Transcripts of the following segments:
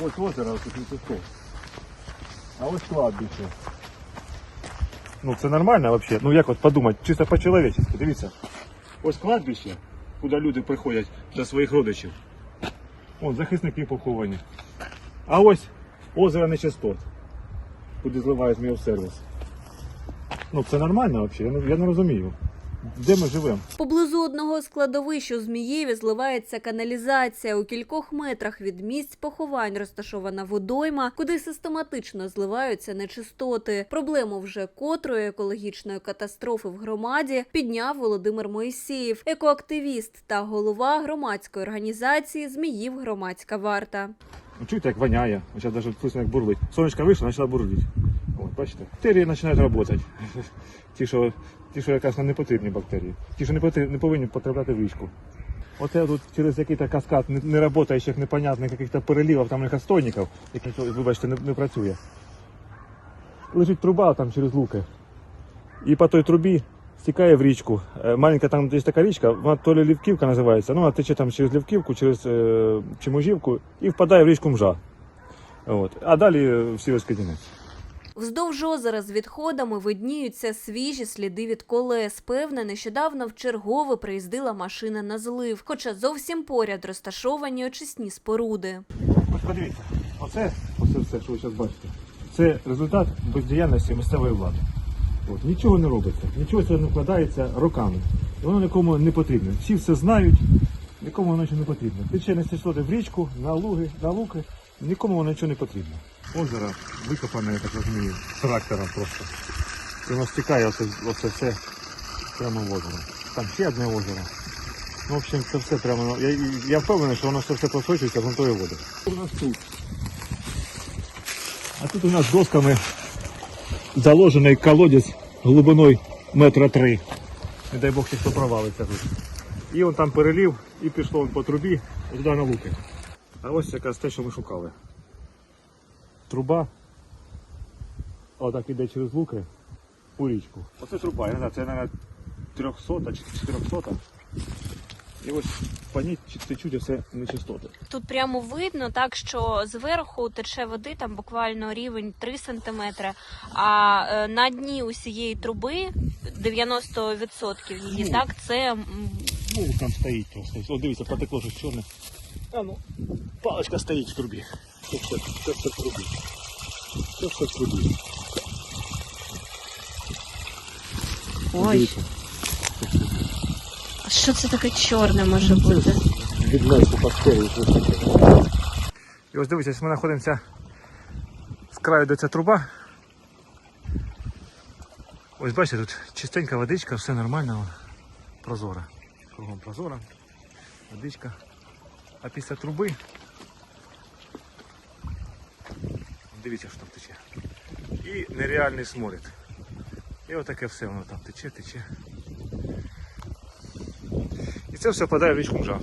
Ось озеро, ось тут Лисичков. А ось кладбище. Ну це нормально взагалі. Ну як от подумати, чисто по-чоловічески. Дивіться. Ось кладбище, куди люди приходять до своїх родичів. Вон захисники поховані. А ось озеро нечистот, куди зливають міосервіс. Ну це нормально взагалі, я не, я не розумію. Де ми живемо? Поблизу одного складовищ у Змієві зливається каналізація. У кількох метрах від місць поховань розташована водойма, куди систематично зливаються нечистоти. Проблему вже котрої екологічної катастрофи в громаді підняв Володимир Моїсеєв, екоактивіст та голова громадської організації Зміїв громадська варта. Ну, чуєте, як воняє. Зараз навіть вкусно як бурлить. Сонечко вийшло, почала бурлить. От, бачите? Бактерії починають працювати. Ті, що, ті, що якраз нам не потрібні бактерії. Ті, що не, потрібні, не повинні потрапляти в річку. Оце тут через якийсь каскад не, не непонятних яких-то переливів, там отстойників, які, вибачте, не, не працює. Лежить труба там через луки. І по той трубі стікає в річку. Е, Маленька там десь така річка, вона то ли Лівківка називається, ну вона тече там через Лівківку, через е, Чеможівку і впадає в річку Мжа. От. А далі е, в Сіверський Дінець. Вздовж озера з відходами видніються свіжі сліди від колес. Певне, нещодавно в чергове приїздила машина на злив, хоча зовсім поряд розташовані очисні споруди. Ось подивіться, оце, оце все, що ви зараз бачите, це результат бездіяльності місцевої влади. От, нічого не робиться, нічого це не вкладається роками. І воно нікому не потрібно. Всі все знають, нікому воно нічого не потрібно. Тече нестислоти в річку, на луги, на луки, нікому воно нічого не потрібно. Озеро викопане, я так розумію, трактором просто. І воно стікає оце, оце все прямо в озеро. Там ще одне озеро. Ну, в общем, це все прямо. Я, я впевнений, що воно все, все просочується в грунтові води. У нас тут. А тут у нас досками заложений колодязь глибиною метра три. Не дай Бог, хто провалиться тут. І он там перелів, і пішло по трубі туди на луки. А ось якраз те, що ми шукали. Труба. Отак іде через луки у річку. Оце труба, я не знаю, це, мабуть, 300 чи 400. І ось по ній течуть все нечистоти. Тут прямо видно, так що зверху тече води, там буквально рівень 3 сантиметри, а е, на дні усієї труби 90% її, Ну. так, це м, Ну, там стоїть просто. О, дивіться, потекло щось чорне. А ну, паличка стоїть в трубі. Це все, трубі. Це все трубі. Ой. А що це таке чорне може бути? Віднести бактерії. І ось дивіться, ми знаходимося з краю, де ця труба. Ось бачите, тут чистенька водичка, все нормально, прозора. Кругом прозора, водичка. А після труби. Дивіться, що там тече. І нереальний сморід. І отаке все воно там тече, тече. І це все впадає в річку Мжа.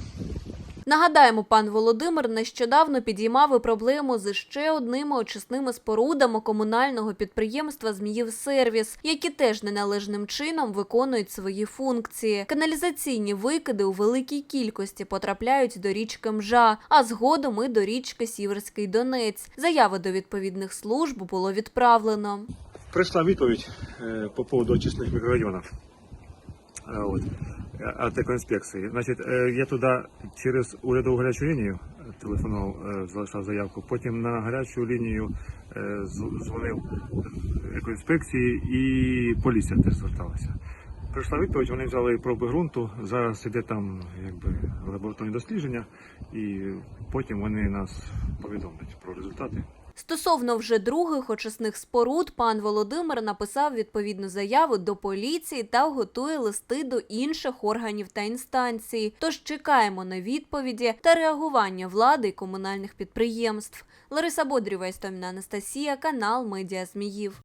Нагадаємо, пан Володимир нещодавно підіймав і проблему з ще одними очисними спорудами комунального підприємства Зміївсервіс, які теж неналежним чином виконують свої функції. Каналізаційні викиди у великій кількості потрапляють до річки Мжа, а згодом і до річки Сіверський Донець. Заяви до відповідних служб було відправлено. Прийшла відповідь е, по поводу очисних мікрорайонів. Е. Артекоінспекції. Значить, е, я туди через урядову гарячу лінію телефонував, е, залишав заявку. Потім на гарячу лінію дзвонив екоінспекції і поліція теж зверталася. Прийшла відповідь, вони взяли проби ґрунту. Зараз іде там якби лабораторні дослідження, і потім вони нас повідомлять про результати. Стосовно вже других очисних споруд, пан Володимир написав відповідну заяву до поліції та готує листи до інших органів та інстанцій. Тож чекаємо на відповіді та реагування влади і комунальних підприємств. Лариса Бодріва Істоміна Анастасія, канал Медіа Зміїв.